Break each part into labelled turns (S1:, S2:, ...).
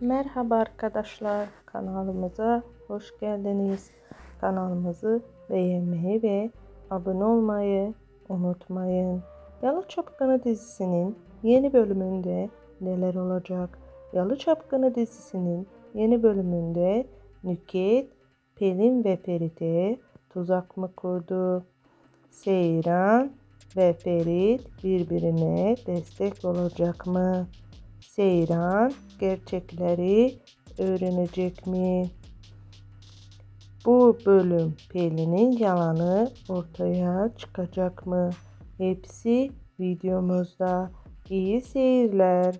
S1: Merhaba arkadaşlar kanalımıza hoş geldiniz. Kanalımızı beğenmeyi ve abone olmayı unutmayın. Yalı Çapkını dizisinin yeni bölümünde neler olacak? Yalı Çapkını dizisinin yeni bölümünde Nüket, Pelin ve Ferit'e tuzak mı kurdu? Seyran ve Ferit birbirine destek olacak mı? Seyran gerçekleri öğrenecek mi? Bu bölüm Pelin'in yalanı ortaya çıkacak mı? Hepsi videomuzda. İyi seyirler.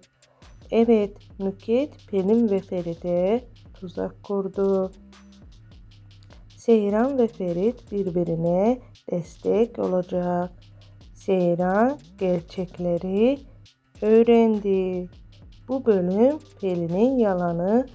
S1: Evet, Nüket, Pelin ve Ferit'e tuzak kurdu. Seyran ve Ferit birbirine destek olacak. Seyran gerçekleri öğrendi. Bu bölüm Pelin'in yalanı